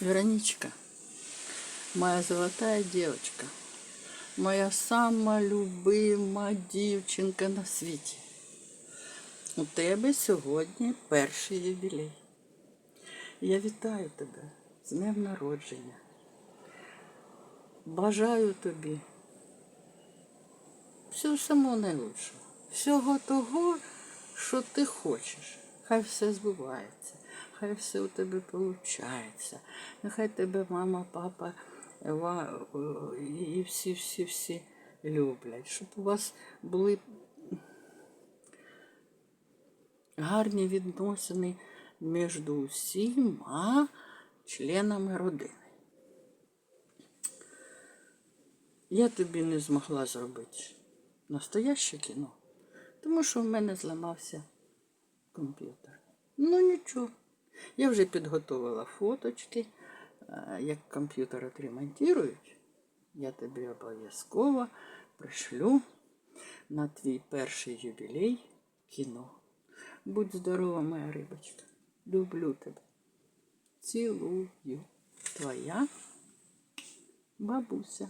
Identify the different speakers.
Speaker 1: Вероничка, моя золотая девочка, моя сама любима дівчинка на світі. У тебе сьогодні перший ювілей. Я вітаю тебе з днем народження. Бажаю тобі всього самого найлучшого, всього того, що ти хочеш. Хай все збувається, хай все у тебе виходить. Нехай тебе мама, папа і всі-всі-всі люблять, щоб у вас були гарні відносини між усіма членами родини. Я тобі не змогла зробити настояще кіно, тому що в мене зламався комп'ютер. Ну нічого. Я вже підготувала фоточки. Е, Як комп'ютер отремонтують, я тобі обов'язково пришлю на твій перший ювілей кіно. Будь здорова, моя рибочка. Люблю тебе. Цілую. Твоя бабуся.